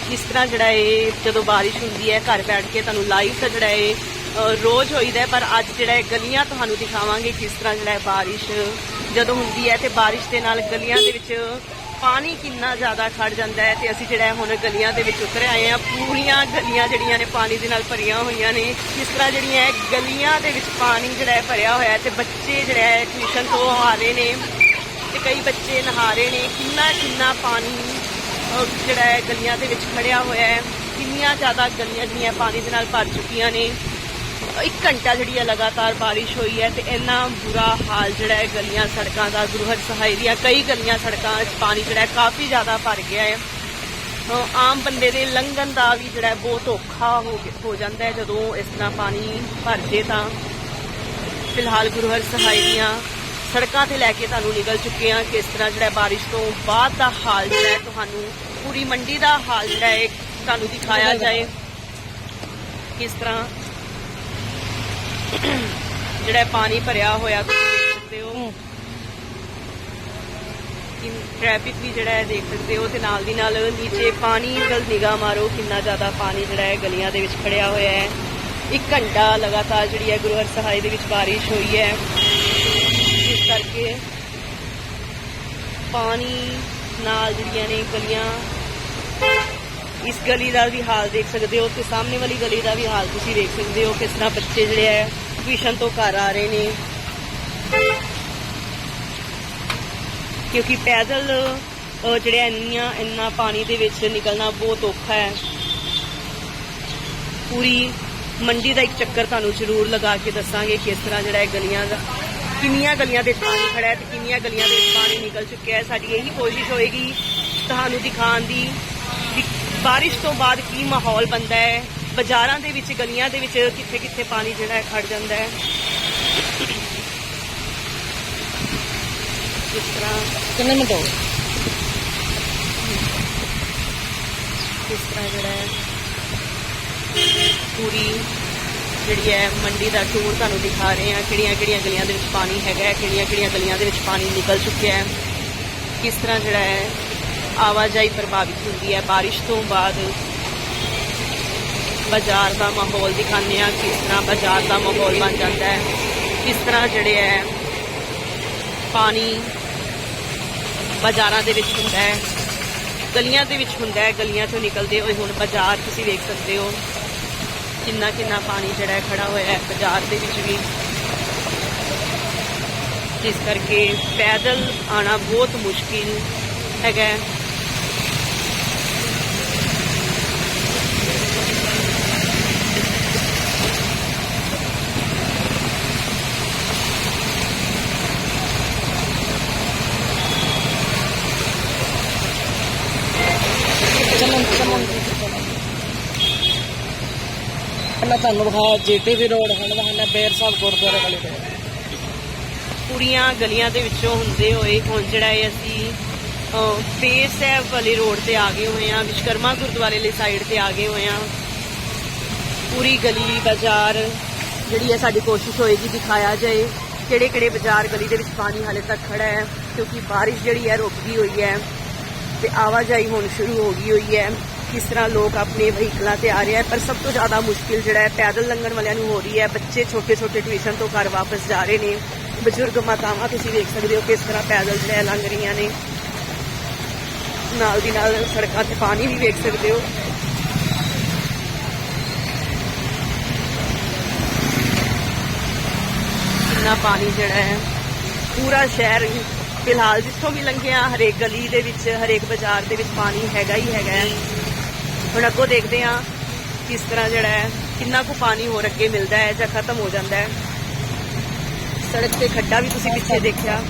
ਕਿਸ ਤਰ੍ਹਾਂ ਜਿਹੜਾ ਇਹ ਜਦੋਂ ਬਾਰਿਸ਼ ਹੁੰਦੀ ਹੈ ਘਰ ਬੈਠ ਕੇ ਤੁਹਾਨੂੰ ਲਾਈਵ ਜਿਹੜਾ ਇਹ ਰੋਜ਼ ਹੋਈਦਾ ਹੈ, ਪਰ ਅੱਜ ਜਿਹੜਾ ਇਹ ਗਲੀਆਂ ਤੁਹਾਨੂੰ ਦਿਖਾਵਾਂਗੇ ਕਿਸ ਤਰ੍ਹਾਂ ਜਿਹੜਾ ਹੈ ਬਾਰਿਸ਼ ਜਦੋਂ ਹੁੰਦੀ ਹੈ ਤੇ ਬਾਰਿਸ਼ ਦੇ ਨਾਲ ਗਲੀਆਂ ਦੇ ਵਿੱਚ ਪਾਣੀ ਕਿੰਨਾ ਜ਼ਿਆਦਾ ਖੜ ਜਾਂਦਾ ਹੈ ਤੇ ਅਸੀਂ ਜਿਹੜਾ ਹੁਣ ਗਲੀਆਂ ਦੇ ਵਿੱਚ ਉਤਰ ਆਏ ਆ ਪੂਰੀਆਂ ਗਲੀਆਂ ਜਿਹੜੀਆਂ ਨੇ ਪਾਣੀ ਦੇ ਨਾਲ ਭਰੀਆਂ ਹੋਈਆਂ ਨੇ ਕਿਸ ਤਰ੍ਹਾਂ ਜਿਹੜੀਆਂ ਗਲੀਆਂ ਦੇ ਵਿੱਚ ਪਾਣੀ ਜਿਹੜਾ ਹੈ ਭਰਿਆ ਹੋਇਆ ਤੇ ਬੱਚੇ ਜਿਹੜਾ ਹੈ ਟਿਊਸ਼ਨ ਤੋਂ ਆ ਰਹੇ ਨੇ ਤੇ ਕਈ ਬੱਚੇ ਨਹਾ ਰਹੇ ਨੇ ਕਿੰਨਾ ਕਿੰਨਾ ਪਾਣੀ ਜਿਹੜਾ ਹੈ, ਗਲੀਆਂ ਦੇ ਵਿੱਚ ਖੜਿਆ ਹੋਇਆ ਹੈ। ਕਿੰਨੀਆਂ ਜ਼ਿਆਦਾ ਗਲੀਆਂ ਜਿਹੜੀਆਂ ਪਾਣੀ ਦੇ ਨਾਲ ਭਰ ਚੁੱਕੀਆਂ ਨੇ। ਇੱਕ ਘੰਟਾ ਜਿਹੜੀ ਹੈ ਲਗਾਤਾਰ ਬਾਰਿਸ਼ ਹੋਈ ਹੈ ਤੇ ਇੰਨਾ ਬੁਰਾ ਹਾਲ ਜਿਹੜਾ ਹੈ ਗਲੀਆਂ ਸੜਕਾਂ ਦਾ ਗੁਰੂਹਰ ਸਹਾਈ ਦੀਆਂ ਕਈ ਗਲੀਆਂ ਸੜਕਾਂ 'ਚ ਪਾਣੀ ਜਿਹੜਾ ਹੈ ਕਾਫੀ ਜ਼ਿਆਦਾ ਭਰ ਗਿਆ ਹੈ। ਆਮ ਬੰਦੇ ਦੇ ਲੰਘਣ ਦਾ ਵੀ ਜਿਹੜਾ ਬਹੁਤ ਔਖਾ ਹੋ ਗਿਆ- ਜਾਂਦਾ ਹੈ। ਜਦੋਂ ਇਸ ਤਰ੍ਹਾਂ ਪਾਣੀ ਭਰ ਜੇ ਤਾਂ ਫਿਲਹਾਲ ਗੁਰੂਹਰ ਸਹਾਈ ਦੀਆਂ ਸੜਕਾਂ ਤੇ ਲੈ ਕੇ ਤੁਹਾਨੂੰ ਨਿਕਲ ਚੁੱਕੇ ਆ ਕਿਸ ਤਰ੍ਹਾਂ ਜਿਹੜਾ ਹੈ ਬਾਰਿਸ਼ ਤੋਂ ਬਾਅਦ ਦਾ ਹਾਲ ਜਿਹੜਾ ਤੁਹਾਨੂੰ ਪੂਰੀ ਮੰਡੀ ਦਾ ਹਾਲ ਜਿਹੜਾ ਹੈ ਤੁਹਾਨੂੰ ਦਿਖਾਇਆ ਜਾਏ। ਕਿਸ ਤਰ੍ਹਾਂ ਜਿਹੜਾ ਪਾਣੀ ਭਰਿਆ ਹੋਇਆ ਤੁਸੀਂ ਦੇਖ ਸਕਦੇ ਹੋ। ਕਿ ਟ੍ਰੈਫਿਕ ਵੀ ਜਿਹੜਾ ਹੈ ਦੇਖ ਸਕਦੇ ਹੋ ਤੇ ਨਾਲ ਦੀ ਨਾਲ ਨੀਚੇ ਪਾਣੀ ਵੱਲ ਨਿਗਾਹ ਮਾਰੋ ਕਿੰਨਾ ਜ਼ਿਆਦਾ ਪਾਣੀ ਜਿਹੜਾ ਹੈ ਗਲੀਆਂ ਦੇ ਵਿੱਚ ਖੜਿਆ ਹੋਇਆ ਹੈ। ਇੱਕ ਘੰਟਾ ਲਗਾਤਾਰ ਜਿਹੜੀ ਹੈ ਗੁਰੂਹਰ ਸਹਾਈ ਦੇ ਵਿੱਚ ਬਾਰਿਸ਼ ਹੋਈ ਹੈ। ਜਿਸ ਕਰਕੇ ਪਾਣੀ ਨਾਲ ਜਿਹੜੀਆਂ ਨੇ ਗਲੀਆਂ ਇਸ ਗਲੀ ਦਾ ਵੀ ਹਾਲ ਦੇਖ ਸਕਦੇ ਹੋ ਤੇ ਸਾਹਮਣੇ ਵਾਲੀ ਗਲੀ ਦਾ ਵੀ ਹਾਲ ਤੁਸੀਂ ਦੇਖ ਸਕਦੇ ਹੋ ਕਿਸ ਤਰ੍ਹਾਂ ਬੱਚੇ ਜਿਹੜੇ ਹੈ ਟਿਊਸ਼ਨ ਤੋਂ ਘਰ ਆ ਰਹੇ ਨੇ। ਕਿਉਂਕਿ ਪੈਦਲ ਅਹ, ਜਿਹੜੇ ਇੰਨੀਆਂ ਇੰਨਾ ਪਾਣੀ ਦੇ ਵਿੱਚ ਨਿਕਲਣਾ ਬਹੁਤ ਔਖਾ ਹੈ। ਪੂਰੀ ਮੰਡੀ ਦਾ ਇੱਕ ਚੱਕਰ ਤੁਹਾਨੂੰ ਜ਼ਰੂਰ ਲਗਾ ਕੇ ਦੱਸਾਂਗੇ ਕਿਸ ਤਰ੍ਹਾਂ ਜਿਹੜਾ ਹੈ ਗਲੀਆਂ ਦਾ ਕਿੰਨੀਆਂ ਗਲੀਆਂ ਦੇ ਪਾਣੀ ਖੜਾ ਹੈ ਤੇ ਕਿੰਨੀਆਂ ਗਲੀਆਂ ਦੇ ਪਾਣੀ ਨਿਕਲ ਚੁੱਕਿਆ ਹੈ। ਸਾਡੀ ਇਹੀ ਕੋਸ਼ਿਸ਼ ਹੋਏਗੀ ਤੁਹਾਨੂੰ ਦਿਖਾਉਣ ਦੀ ਬਾਰਿਸ਼ ਤੋਂ ਬਾਅਦ ਕੀ ਮਾਹੌਲ ਬਣਦਾ ਹੈ? ਬਾਜ਼ਾਰਾਂ ਦੇ ਵਿੱਚ ਗਲੀਆਂ ਦੇ ਵਿੱਚ ਕਿੱਥੇ ਕਿੱਥੇ ਪਾਣੀ ਜਿਹੜਾ ਹੈ ਖੜ ਜਾਂਦਾ ਹੈ? ਇਸ ਤਰ੍ਹਾਂ ਕਿੰਨੇ ਮਿੰਟ ਹੋ ਕਿਸ ਤਰ੍ਹਾਂ ਜਿਹੜਾ ਹੈ ਪੂਰੀ ਜਿਹੜੀ ਹੈ ਮੰਡੀ ਦਾ ਟੂਰ ਤੁਹਾਨੂੰ ਦਿਖਾ ਰਹੇ ਹਾਂ ਕਿਹੜੀਆਂ ਕਿਹੜੀਆਂ ਗਲੀਆਂ ਦੇ ਵਿੱਚ ਪਾਣੀ ਹੈਗਾ ਹੈ ਕਿਹੜੀਆਂ ਕਿਹੜੀਆਂ ਗਲੀਆਂ ਦੇ ਵਿੱਚ ਪਾਣੀ ਨਿਕਲ ਚੁੱਕਿਆ ਹੈ ਕਿਸ ਤਰ੍ਹਾਂ ਜਿਹੜਾ ਹੈ ਆਵਾਜਾਈ ਪ੍ਰਭਾਵਿਤ ਹੁੰਦੀ ਹੈ। ਬਾਰਿਸ਼ ਤੋਂ ਬਾਅਦ ਬਾਜ਼ਾਰ ਦਾ ਮਾਹੌਲ ਦਿਖਾਉਂਦੇ ਹਾਂ ਕਿਸ ਤਰ੍ਹਾਂ ਬਾਜ਼ਾਰ ਦਾ ਮਾਹੌਲ ਬਣ ਜਾਂਦਾ ਹੈ। ਕਿਸ ਤਰ੍ਹਾਂ ਜਿਹੜੇ ਹੈ, ਪਾਣੀ ਬਾਜ਼ਾਰਾਂ ਦੇ ਵਿੱਚ ਹੁੰਦਾ ਹੈ। ਗਲੀਆਂ ਦੇ ਵਿੱਚ ਹੁੰਦਾ ਹੈ। ਗਲੀਆਂ ਤੋਂ ਨਿਕਲਦੇ ਹੋਏ ਹੁਣ ਬਾਜ਼ਾਰ ਤੁਸੀਂ ਵੇਖ ਸਕਦੇ ਹੋ, ਕਿੰਨਾ ਕਿੰਨਾ ਪਾਣੀ ਜਿਹੜਾ ਖੜਾ ਹੋਇਆ ਹੈ ਬਾਜ਼ਾਰ ਦੇ ਵਿੱਚ ਵੀ। ਜਿਸ ਕਰਕੇ ਪੈਦਲ ਆਣਾ ਬਹੁਤ ਮੁਸ਼ਕਿਲ ਹੈਗਾ ਪਹਿਲਾਂ ਤੁਹਾਨੂੰ ਦਿਖਾਇਆ ਜੀਟੀਵੀ ਰੋਡ ਹੁਣ ਬੇਰ ਸਾਹਿਬ ਗੁਰਦੁਆਰੇ ਵਾਲੀ ਤੇ। ਪੂਰੀਆਂ ਗਲੀਆਂ ਦੇ ਵਿੱਚੋਂ ਹੁੰਦੇ ਹੋਏ ਹੁਣ ਜਿਹੜਾ ਹੈ ਅਸੀਂ ਅਹ, ਸਾਹਿਬ ਵਾਲੇ ਰੋਡ ਤੇ ਆ ਗਏ ਹੋਏ ਆ ਵਿਸ਼ਕਰਮਾ ਗੁਰਦੁਆਰੇ ਲਈ ਸਾਈਡ ਤੇ ਆ ਗਏ ਹੋਏ ਆ ਪੂਰੀ ਗਲੀ ਬਾਜ਼ਾਰ ਜਿਹੜੀ ਹੈ ਸਾਡੀ ਕੋਸ਼ਿਸ਼ ਹੋਏਗੀ ਦਿਖਾਇਆ ਜਾਏ ਕਿਹੜੇ ਕਿਹੜੇ ਬਾਜ਼ਾਰ ਗਲੀ ਦੇ ਵਿੱਚ ਪਾਣੀ ਹਾਲੇ ਤੱਕ ਖੜਾ ਹੈ ਕਿਉਂਕਿ ਬਾਰਿਸ਼ ਜਿਹੜੀ ਹੈ ਰੁਕ ਗਈ ਹੋਈ ਹੈ ਤੇ ਆਵਾਜਾਈ ਹੁਣ ਸ਼ੁਰੂ ਹੋ ਗਈ ਹੋਈ ਹੈ। ਕਿਸ ਤਰ੍ਹਾਂ ਲੋਕ ਆਪਣੇ ਵਹੀਕਲਾਂ ਤੇ ਆ ਰਿਹਾ ਹੈ ਪਰ ਸਭ ਤੋਂ ਜ਼ਿਆਦਾ ਮੁਸ਼ਕਿਲ ਜਿਹੜਾ ਹੈ, ਪੈਦਲ ਲੰਘਣ ਵਾਲਿਆਂ ਨੂੰ ਹੋ ਰਹੀ ਹੈ। ਬੱਚੇ ਛੋਟੇ ਛੋਟੇ ਟਿਊਸ਼ਨ ਤੋਂ ਘਰ ਵਾਪਸ ਜਾ ਰਹੇ ਨੇ। ਬਜ਼ੁਰਗ ਮਾਤਾਵਾਂ, ਤੁਸੀਂ ਦੇਖ ਸਕਦੇ ਹੋ ਕਿਸ ਤਰ੍ਹਾਂ ਪੈਦਲ ਜਿਹੜਾ ਲੰਘ ਰਹੀਆਂ ਨੇ। ਨਾਲ ਦੀ ਨਾਲ ਸੜਕਾਂ ਤੇ ਪਾਣੀ ਵੀ ਵੇਖ ਸਕਦੇ ਹੋ। ਕਿੰਨਾ ਪਾਣੀ ਜਿਹੜਾ ਹੈ, ਪੂਰਾ ਸ਼ਹਿਰ ਫਿਲਹਾਲ ਜਿੱਥੋਂ ਵੀ ਲੰਘਿਆ ਹਰੇਕ ਗਲੀ ਦੇ ਵਿੱਚ, ਹਰੇਕ ਬਾਜ਼ਾਰ ਦੇ ਵਿੱਚ ਪਾਣੀ ਹੈਗਾ ਹੀ ਹੈਗਾ ਹੈ। ਹੁਣ ਅੱਗੋਂ ਦੇਖਦੇ ਹਾਂ ਕਿਸ ਤਰ੍ਹਾਂ ਜਿਹੜਾ ਹੈ, ਕਿੰਨਾ ਕੁ ਪਾਣੀ ਹੋਰ ਅੱਗੇ ਮਿਲਦਾ ਹੈ ਜਾਂ ਖਤਮ ਹੋ ਜਾਂਦਾ ਹੈ। ਸੜਕ ਤੇ ਖੱਡਾ ਵੀ ਤੁਸੀਂ ਪਿੱਛੇ ਦੇਖਿਆ।